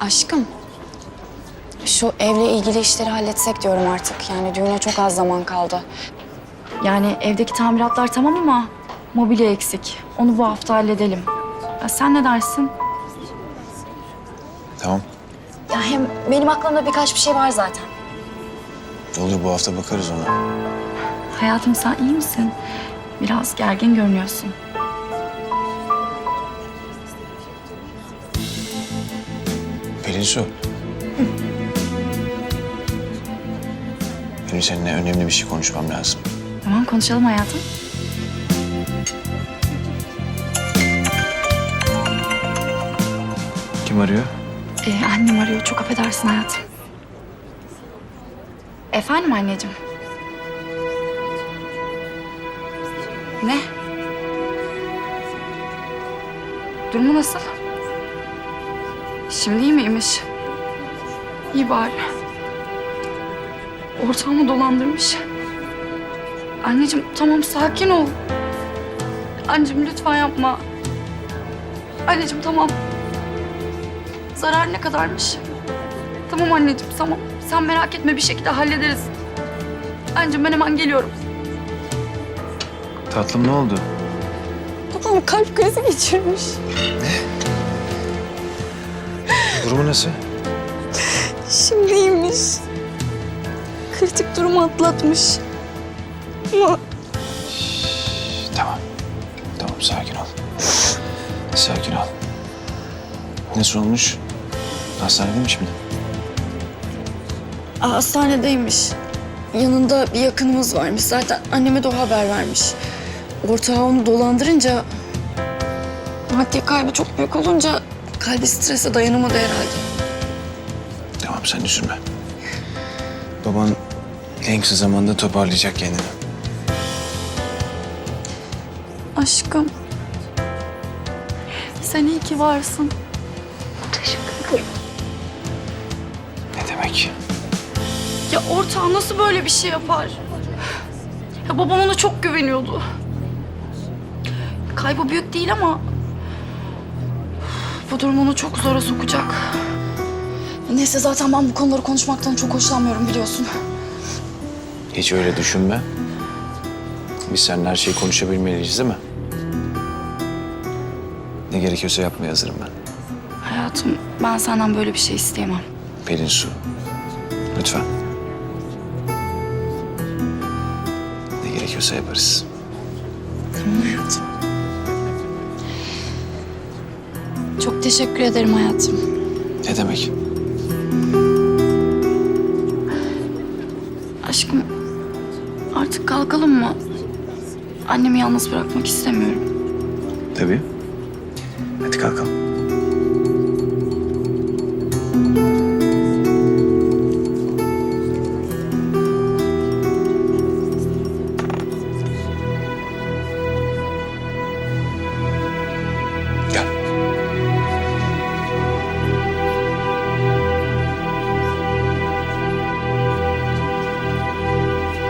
Aşkım. Şu evle ilgili işleri halletsek diyorum artık. Yani düğüne çok az zaman kaldı. Yani evdeki tamiratlar tamam ama mobilya eksik. Onu bu hafta halledelim. Ya sen ne dersin? Tamam. Ya hem benim aklımda birkaç bir şey var zaten. Olur bu hafta bakarız ona. Hayatım sen iyi misin? Biraz gergin görünüyorsun. Pelin Su. Benim seninle önemli bir şey konuşmam lazım. Tamam konuşalım hayatım. Kim arıyor? Ee, annem arıyor. Çok affedersin hayatım. Efendim anneciğim? Ne? Durumu nasıl? Şimdi iyi miymiş? İyi bari. Ortağımı dolandırmış. Anneciğim tamam sakin ol. Anneciğim lütfen yapma. Anneciğim tamam. Zarar ne kadarmış? Tamam anneciğim tamam. Sen merak etme bir şekilde hallederiz. Anneciğim ben hemen geliyorum. Tatlım ne oldu? Babam kalp krizi geçirmiş. Durumu nasıl? Şimdi iyiymiş. Kritik durumu atlatmış. Ama Tamam. Tamam sakin ol. Sakin ol. Nasıl olmuş? Hastanede mi şimdi? Aa, hastanedeymiş. Yanında bir yakınımız varmış. Zaten anneme de o haber vermiş. Ortağı onu dolandırınca... Maddi kaybı çok büyük olunca kalbi strese dayanamadı herhalde. Tamam sen üzülme. Baban en kısa zamanda toparlayacak kendini. Aşkım. Sen iyi ki varsın. Ne demek? Ya ortağı nasıl böyle bir şey yapar? Ya babam ona çok güveniyordu. Kaybı büyük değil ama... Bu durum onu çok zora sokacak. Neyse zaten ben bu konuları konuşmaktan çok hoşlanmıyorum biliyorsun. Hiç öyle düşünme. Biz seninle her şeyi konuşabilmeliyiz değil mi? Ne gerekiyorsa yapmaya hazırım ben. Hayatım ben senden böyle bir şey isteyemem. Pelin Su. Lütfen. Ne gerekiyorsa yaparız. Tamam hayatım. Çok teşekkür ederim hayatım. Ne demek? Aşkım artık kalkalım mı? Annemi yalnız bırakmak istemiyorum. Tabii. Hadi kalkalım.